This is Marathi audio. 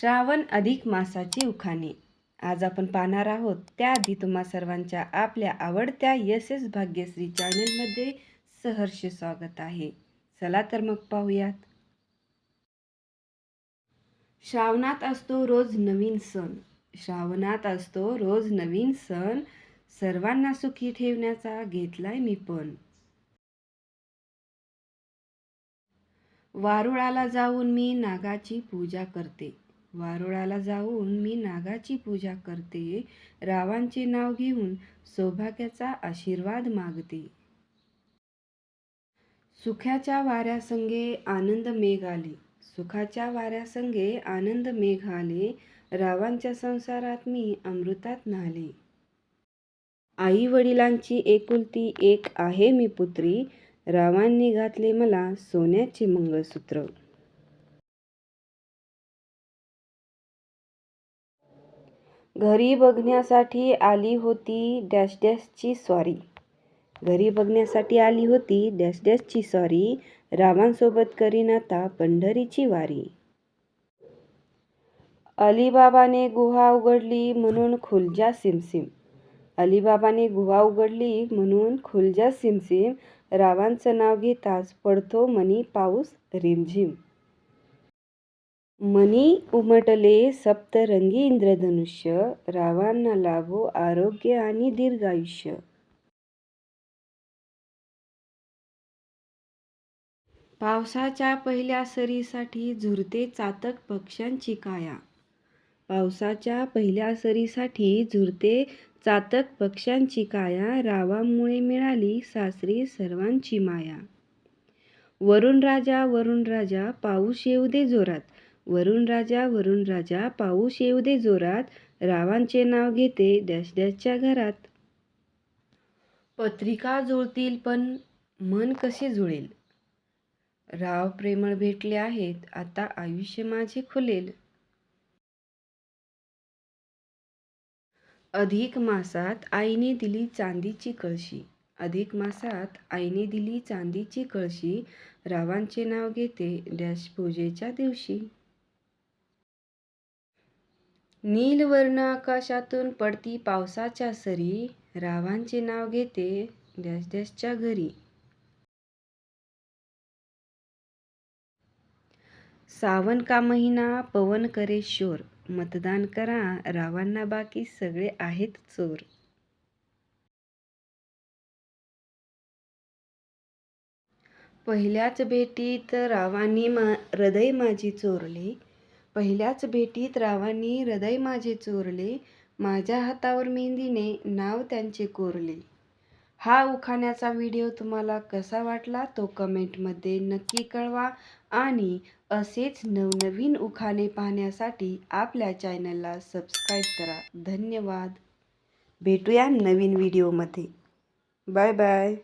श्रावण अधिक मासाची उखाणे. आज आपण पाहणार आहोत त्याआधी तुम्हा सर्वांच्या आपल्या आवडत्या यस एस भाग्यश्री चॅनलमध्ये सहर्ष स्वागत आहे. चला तर मग पाहूयात. श्रावणात असतो रोज नवीन सण. श्रावणात असतो रोज नवीन सण. सर्वांना सुखी ठेवण्याचा घेतलाय मी पण. वारुळाला जाऊन मी नागाची पूजा करते. वारुळाला जाऊन मी नागाची पूजा करते रावांचे नाव घेऊन सौभाग्याचा आशीर्वाद मागते. सुखाच्या वाऱ्यासंगे आनंद मेघ आले. सुखाच्या वाऱ्यासंगे आनंद मेघ आले. रावांच्या संसारात मी अमृतात नाले आई वडिलांची एकुलती एक आहे मी पुत्री. रावांनी घातले मला सोन्याचे मंगळसूत्र. घरी बघण्यासाठी आली होती डॅश डॅशची सॉरी घरी बघण्यासाठी आली होती डॅश डॅशची सॉरी रावांसोबत करीन आता पंढरीची वारी. अलिबाबाने गुहा उघडली म्हणून खुलजा सिमसिम. अलीबाबाने गुहा उघडली म्हणून खुलजा सिमसिम. रावांचं नाव घेताच पडतो मनी पाऊस रिमझिम. मनी उमटले सप्तरंगी इंद्रधनुष्य रावांना लाभो आरोग्य आणि दीर्घायुष्य. पावसाच्या पहिल्या सरीसाठी झुरते चातक पक्ष्यांची काया. पावसाच्या पहिल्या सरीसाठी झुरते चातक पक्ष्यांची काया रावामुळे मिळाली सासरी सर्वांची माया. वरुण राजा वरुण राजा पाऊस येऊ दे जोरात. वरुण राजा वरुण राजा पाऊस येऊ दे जोरात रावांचे नाव घेते डॅश डॅशच्या घरात. पत्रिका जुळतील पण मन कसे जुळेल? राव प्रेमळ भेटले आहेत आता आयुष्य माझे खुलेल. अधिक मासात आईने दिली चांदीची कळशी. अधिक मासात आईने दिली चांदीची कळशी. रावांचे नाव घेते डॅश पूजेच्या दिवशी. नीलवर्ण आकाशातून पडती पावसाच्या सरी रावांचे नाव घेते डॅश डॅशच्या घरी. सावन का महिना पवन करे शोर मतदान करा रावांना बाकी सगळे आहेत चोर. पहिल्याच भेटीत रावांनी मा हृदय माझी चोरले पहिल्याच भेटीत रावांनी हृदय माझे चोरले माझ्या हातावर मेहंदीने नाव त्यांचे कोरले. हा उखाण्याचा व्हिडिओ तुम्हाला कसा वाटला तो कमेंटमध्ये नक्की कळवा आणि असेच नवनवीन उखाणे पाहण्यासाठी आपल्या चॅनलला सबस्क्राईब करा. धन्यवाद. भेटूया नवीन व्हिडिओमध्ये. Bye bye.